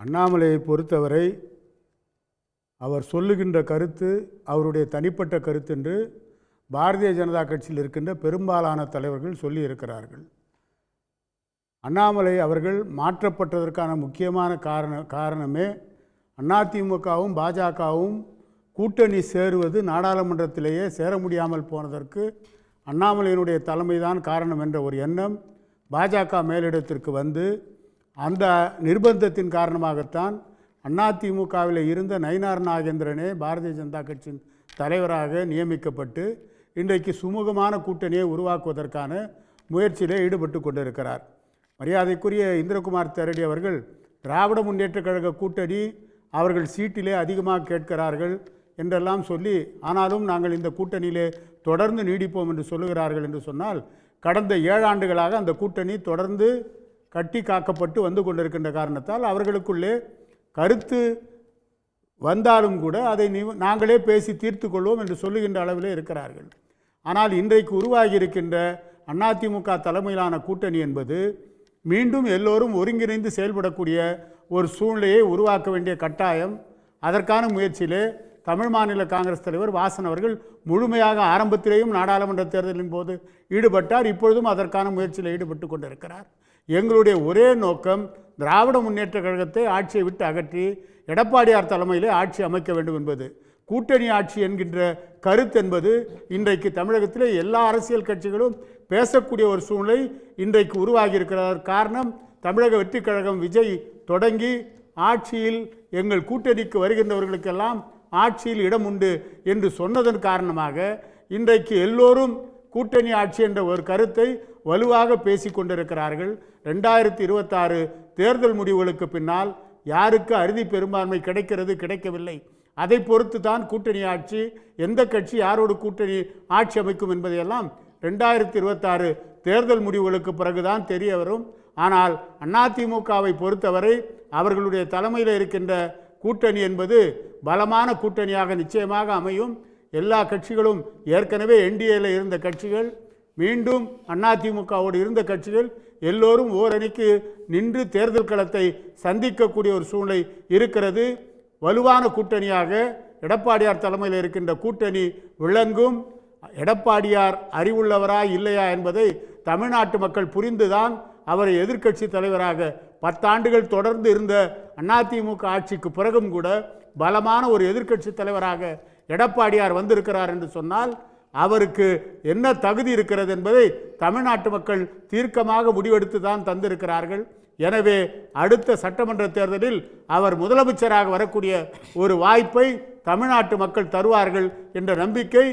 அண்ணாமலையை பொறுத்தவரை அவர் சொல்லுகின்ற கருத்து அவருடைய தனிப்பட்ட கருத்து என்று பாரதிய ஜனதா கட்சியில் இருக்கின்ற பெரும்பாலான தலைவர்கள் சொல்லியிருக்கிறார்கள். அண்ணாமலை அவர்கள் மாற்றப்பட்டதற்கான முக்கியமான காரண காரணமே அதிமுகவும் பாஜகவும் கூட்டணி சேருவது நாடாளுமன்றத்திலேயே சேர முடியாமல் போனதற்கு அண்ணாமலையினுடைய தலைமைதான் காரணம் என்ற ஒரு எண்ணம் பாஜக மேலிடத்திற்கு வந்து அந்த நிர்பந்தத்தின் காரணமாகத்தான் அதிமுகவில் இருந்த நயினார் நாகேந்திரனே பாரதிய ஜனதா கட்சியின் தலைவராக நியமிக்கப்பட்டு இன்றைக்கு சுமூகமான கூட்டணியை உருவாக்குவதற்கான முயற்சியிலே ஈடுபட்டு கொண்டிருக்கிறார். மரியாதைக்குரிய இந்திரகுமார் தெரடி அவர்கள் திராவிட முன்னேற்றக் கழக கூட்டணி அவர்கள் சீட்டிலே அதிகமாக கேட்கிறார்கள் என்றெல்லாம் சொல்லி ஆனாலும் நாங்கள் இந்த கூட்டணியிலே தொடர்ந்து நீடிப்போம் என்று சொல்லுகிறார்கள் என்று சொன்னால் கடந்த ஏழாண்டுகளாக அந்த கூட்டணி தொடர்ந்து கட்டி காக்கப்பட்டு வந்து கொண்டிருக்கின்ற காரணத்தால் அவர்களுக்குள்ளே கருத்து வந்தாலும் கூட அதை நீ நாங்களே பேசி தீர்த்து கொள்வோம் என்று சொல்லுகின்ற அளவிலே இருக்கிறார்கள். ஆனால் இன்றைக்கு உருவாகி இருக்கின்ற அதிமுக தலைமையிலான கூட்டணி என்பது மீண்டும் எல்லோரும் ஒருங்கிணைந்து செயல்படக்கூடிய ஒரு சூழ்நிலையை உருவாக்க வேண்டிய கட்டாயம். அதற்கான முயற்சியிலே தமிழ் மாநில காங்கிரஸ் தலைவர் வாசன் அவர்கள் முழுமையாக ஆரம்பத்திலேயும் நாடாளுமன்ற தேர்தலின் போது ஈடுபட்டார். இப்பொழுதும் அதற்கான முயற்சியில் ஈடுபட்டு கொண்டிருக்கிறார். எங்களுடைய ஒரே நோக்கம் திராவிட முன்னேற்ற கழகத்தை ஆட்சியை விட்டு அகற்றி எடப்பாடியார் தலைமையிலே ஆட்சி அமைக்க வேண்டும் என்பது. கூட்டணி ஆட்சி என்கின்ற கருத்து என்பது இன்றைக்கு தமிழகத்திலே எல்லா அரசியல் கட்சிகளும் பேசக்கூடிய ஒரு சூழ்நிலை இன்றைக்கு உருவாகி காரணம் தமிழக வெற்றி கழகம் விஜய் தொடங்கி ஆட்சியில் எங்கள் கூட்டணிக்கு வருகின்றவர்களுக்கெல்லாம் ஆட்சியில் இடம் உண்டு என்று சொன்னதன் காரணமாக இன்றைக்கு எல்லோரும் கூட்டணி ஆட்சி என்ற ஒரு கருத்தை வலுவாக பேசி கொண்டிருக்கிறார்கள் ரெண்டாயிரத்தி இருபத்தாறு தேர்தல் முடிவுகளுக்கு பின்னால் யாருக்கு அறுதி பெரும்பான்மை கிடைக்கிறது கிடைக்கவில்லை. அதை பொறுத்து தான் கூட்டணி ஆட்சி எந்த கட்சி யாரோடு கூட்டணி ஆட்சி அமைக்கும் என்பதையெல்லாம் ரெண்டாயிரத்தி இருபத்தாறு தேர்தல் முடிவுகளுக்கு பிறகுதான் தெரிய வரும். ஆனால் அதிமுகவை பொறுத்தவரை அவர்களுடைய தலைமையில் இருக்கின்ற கூட்டணி என்பது பலமான கூட்டணியாக நிச்சயமாக அமையும். எல்லா கட்சிகளும் ஏற்கனவே என்டிஏல இருந்த கட்சிகள் மீண்டும் அதிமுகவோடு இருந்த கட்சிகள் எல்லோரும் ஓரணிக்கு நின்று தேர்தல் களத்தை சந்திக்கக்கூடிய ஒரு சூழ்நிலை இருக்கிறது. வலுவான கூட்டணியாக எடப்பாடியார் தலைமையில் இருக்கின்ற கூட்டணி விளங்கும். எடப்பாடியார் அறிவுள்ளவரா இல்லையா என்பதை தமிழ்நாட்டு மக்கள் புரிந்துதான் அவரை எதிர்க்கட்சி தலைவராக பத்தாண்டுகள் தொடர்ந்து இருந்த அதிமுக ஆட்சிக்கு பிறகும் கூட பலமான ஒரு எதிர்க்கட்சி தலைவராக எடப்பாடியார் வந்திருக்கிறார் என்று சொன்னால் அவருக்கு என்ன தகுதி இருக்கிறது என்பதை தமிழ்நாட்டு மக்கள் தீர்க்கமாக முடிவெடுத்து தான் தந்திருக்கிறார்கள். எனவே அடுத்த சட்டமன்ற தேர்தலில் அவர் முதலமைச்சராக வரக்கூடிய ஒரு வாய்ப்பை தமிழ்நாட்டு மக்கள் தருவார்கள் என்ற நம்பிக்கை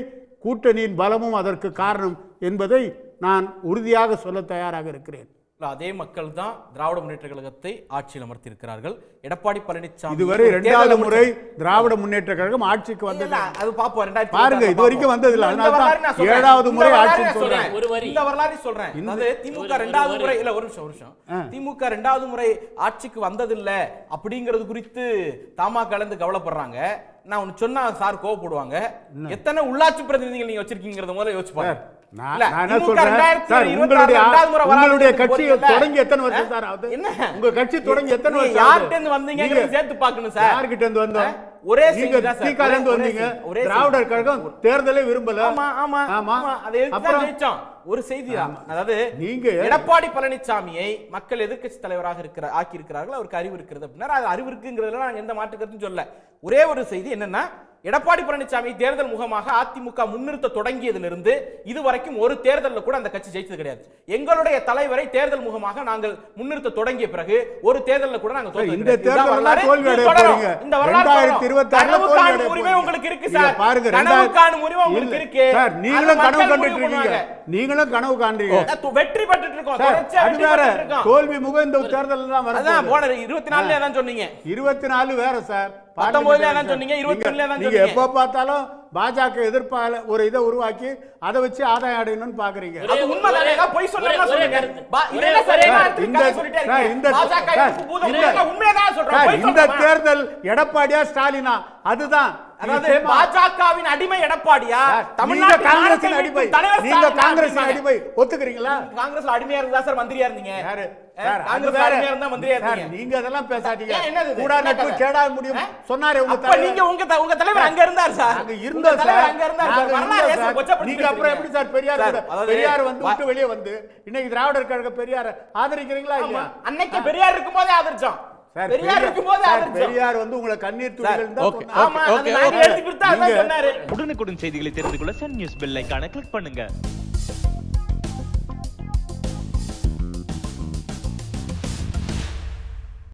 கூட்டணியின் பலமும் அதற்கு காரணம் என்பதை நான் உறுதியாக சொல்ல தயாராக இருக்கிறேன். அதே மக்கள் தான் திராவிட முன்னேற்ற கழகத்தை ஆட்சியில் அமர்த்தியிருக்கிறார்கள் எடப்பாடி பழனிசாமி இதுவரை இரண்டாவது முறை திராவிட முன்னேற்ற கழகம் ஆட்சிக்கு இல்ல, வந்தது அது பாப்போம் ரெண்டாயிரத்தி பாருங்க, இது வரைக்கும் அதனால நான் சொல்றேன். ஏழாவது இந்த முறை நான் சொல்றேன். சொல்றேன். ஒரு வரி. இந்த வரலாறு சொல்றேன் அதாவது திமுக ஒரு- ரெண்டாவது ஒரு முறை. இல்ல ஒரு நிமிஷம் ஒரு நிமிஷம். திமுக ரெண்டாவது முறை ஆட்சிக்கு வந்ததில்ல அப்படிங்கிறது குறித்து தாமா கலந்து கவலைப்படுறாங்க நான் ஒன்னு சொன்னா சார் கோவப்படுவாங்க. எத்தனை உள்ளாட்சி பிரதிநிதிகள் நீங்க வச்சிருக்கீங்கறத முதல்ல யோசிச்சு பாருங்க என்ன திமுக சொல்றேன்? ரெண்டாயிரத்தி சார் இருபத்தாறுல உங்களுடைய ரெண்டாவது முறை உங்களுடைய வராதுன்னு கட்சி போறீங்கல்ல? தொடங்கி எத்தனை வருஷம் சார் ஆகுது? என்ன? உங்க கட்சி தொடங்கி எத்தனை யார்கிட்ட? இருந்து வந்தீங்க? சேர்த்து பார்க்கணும் சார். யார்கிட்ட இருந்து வந்தோம்? ஒரே நீங்க. திகால இருந்து வந்தீங்க. திராவிடர் கழகம் தேர்தலை விரும்பல. ஆமா ஆமா. ஆமா. அதை ஜெயிச்சோம். ஒரு செய்தி அதாவது நீங்க எடப்பாடி பழனிசாமியை மக்கள் எதிர்க்கட்சி தலைவராக இருக்கிற ஆக்கி இருக்கிறார்கள் அவருக்கு அறிவு இருக்கிறது அப்படின்னா அது அறிவு இருக்குங்கிறதுல நாங்க எந்த மாற்று கருத்தும் சொல்ல ஒரே ஒரு செய்தி என்னன்னா எடப்பாடி பழனிசாமி தேர்தல் முகமாக அதிமுக முன்னிறுத்த தொடங்கியதிலிருந்து இதுவரைக்கும் ஒரு தேர்தல்ல கூட அந்த கட்சி ஜெயிச்சது கிடையாது எங்களுடைய தலைவரை தேர்தல் முகமாக நாங்கள் முன்னிறுத்த தொடங்கிய பிறகு ஒரு தேர்தல்ல கூட நாங்க தோத்தது இந்த வரலாறு. தோல்வி இது அடைய தொடரும். போறீங்க. இந்த வரலாறு தொடரும். 2026 ல கனவு தோல்வி காணும் அடைய உரிமை. உங்களுக்கு இருக்கு சார் பாருங்க, கனவு ரெண்டாயிரத்தி- காணும் உரிமை உங்களுக்கு. இருக்கு சார் நீங்களும் கனவு கண்டுட்டு இருக்கீங்க. நீங்களும் கனவு காண்றீங்க வெற்றி பெற்றுட்டு இருக்கோம். தோல்வி முகம் இந்த தேர்தல் தான் வருது போன இருபத்தி நாலுல தான் சொன்னீங்க இருபத்தி நாலு வேற சார் நீங்க-. எப்போ பார்த்தாலும் பாஜக எதிர்ப்பால ஒரு இதை உருவாக்கி அதை வச்சு ஆதாயம் அடையணும்னு பாக்குறீங்க இந்த- தேர்தல் எடப்பாடியா ஸ்டாலினா அதுதான். அதாவது. பாஜகவின் அடிமை எடப்பாடியா? காங்கிரசின் நாட்டை அடிமை. நீங்க அப்படின்னாங்க. அடிமை. ஒத்துக்கிறீங்களா? காங்கிரஸ்ல அடிமையா இருந்தா சார் மந்திரியா இருந்தீங்க. யாரு? இருந்தா நீங்க அதெல்லாம் பேசாதீங்க? கூடா என்ன நட்பு? கேடா முடியும்? சொன்னாரே உங்க நீங்க உங்க உங்க தலைவர் அங்க இருந்தார் சார். நாங்க உங்க இருந்தோம் தலைவர் அங்க இருந்தார் நாங்க அப்புறம் எப்படி சார் பெரியார் பெரியார் வந்து விட்டு வெளியே வந்து இன்னைக்கு திராவிடர் கழக பெரியார் ஆதரிக்கிறீங்களா ஆமா. இல்லையா? அன்னைக்கு பெரியார் இருக்கும்போதே ஆதரிச்சோம். பெரியார் இருக்கும்போது சார், ஆதரிச்சோம். பெரியார் வந்து உங்களை கண்ணீர் துளிகள் உடனுக்குடன் செய்திகளை தெரிந்து கொள்ள சன் நியூஸ் பெல் கிளிக் பண்ணுங்க.